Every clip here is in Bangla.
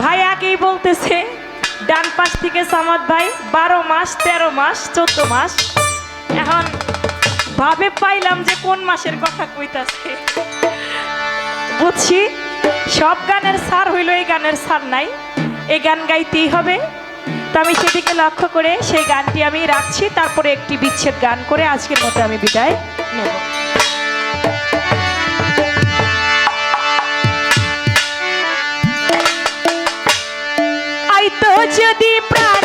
ভাই আগেই বলতেছে, ডান পাশ থেকে সামাদ ভাই, বারো মাস, তেরো মাস, চোদ্দ মাস। এখন ভাবে পাইলাম যে কোন মাসের কথা কইতাছে। বুঝছি, সব গানের সার হইল এই গানের সার নাই এই গান গাইতেই হবে। তো আমি সেদিকে লক্ষ্য করে সেই গানটি আমি রাখছি, তারপরে একটি বিচ্ছেদ গান করে আজকের মতো আমি বিদায় নেব। যদি প্রাণের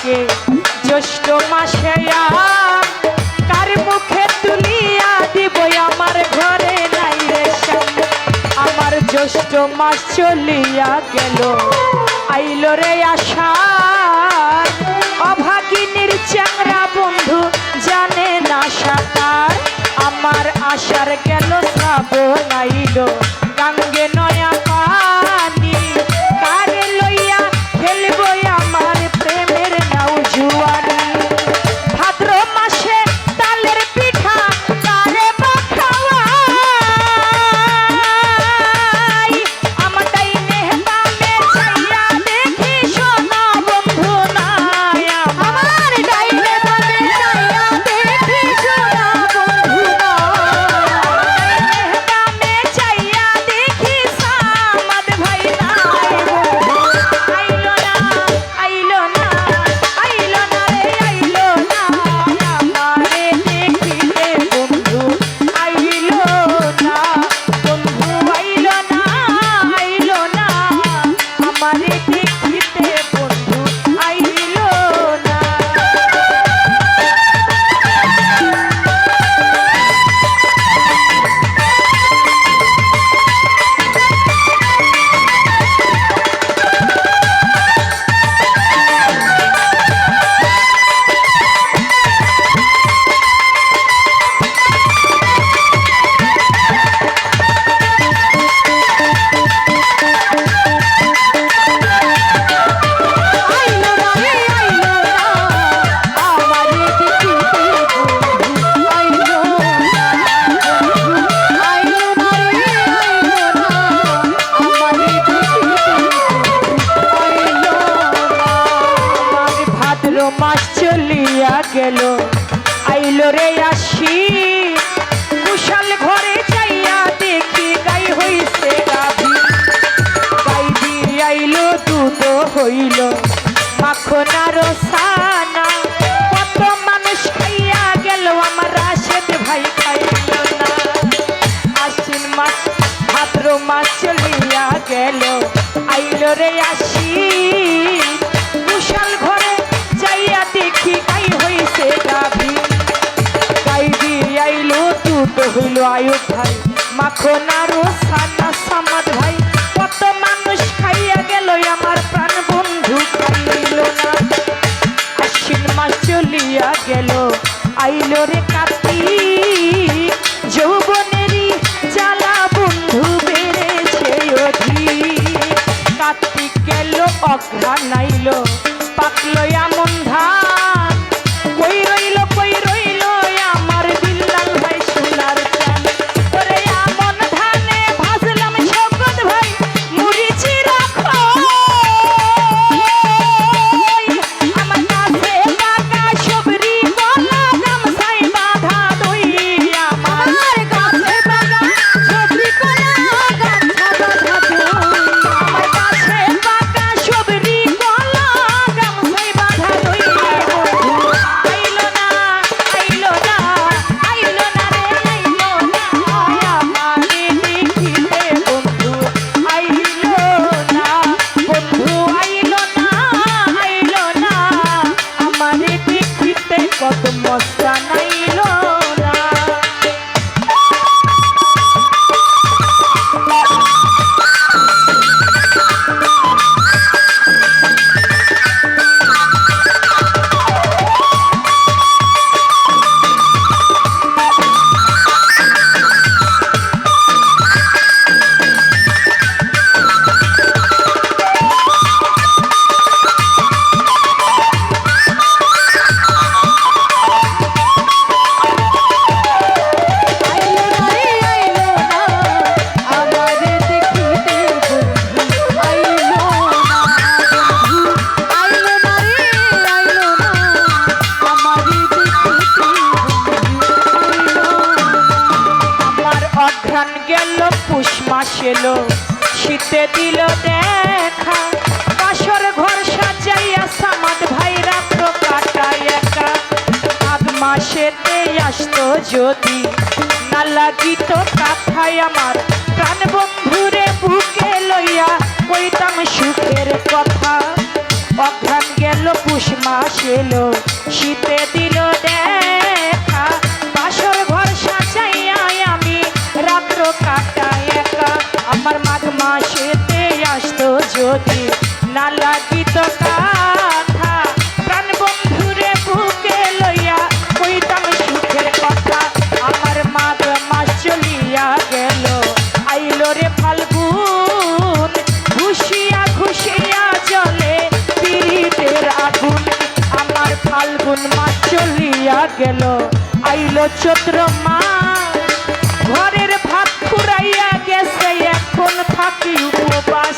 পাকে জ্যৈষ্ঠ মাসে কার মুখে তুলিয়া দিব আমার ঘরে নাই রে আমার জ্যৈষ্ঠ মাস চলিয়া গেল। আইল রে আশা। অভাগিনীর চ্যাংরা বন্ধু জানে না সাঁতার। আমার আশার গেল শ্রাবণ আইল। মাস চলিয়া গেল। আইলো রে আসি। কুশাল ঘরে যাইয়া দেখি, গাই হইছে গাভী। গাই দিয়ে আইলো, দুধ হইল। মাখন আর সানা। কত মানুষ খাইয়া গেল, আমার রাশেদ ভাই খাইল না। আশ্বিন মাস, ভাদ্র মাস চলিয়া গেল। আইল রে আসি। ভাই। মাখন আরও সানা সামাদ ভাই। কত মানুষ খাইয়া গেল, আমার প্রাণ বন্ধু খাইল না। আশ্বিন মাস চলিয়া গেল, আইল রে কার্তিক যৌবনেরই জ্বালা বন্ধু বেড়েছে অধিক কার্তিক গেল অঘ্রাণ আইল, পাকলো এমন দেখা। বাসর ঘর সাজাইয়া সামাদ ভাই রাত্র কাটায় একা। আগ মাসেতে আসতো যদি না লাগিত কাথায় আমার প্রাণ বন্ধুরে বুকে লইয়া কইতাম সুখের কথা। অঘ্রাণ গেল পুষ মাস এলো। না লাগিত কাথা প্রাণ বন্ধুরে বুকে লইয়া কইতাম আমার মাঘ মাস চলিয়া গেল। আইলো রে ফাল্গুন, ঘুষিয়া ঘুষিয়া জলে পীড়িতের আগুন। আমার ফাল্গুন মাস চলিয়া গেল। আইলো চৈত্র মাস, ঘরের ভাত ফুরাইয়া গেছে। এখন থাকি উপবাস।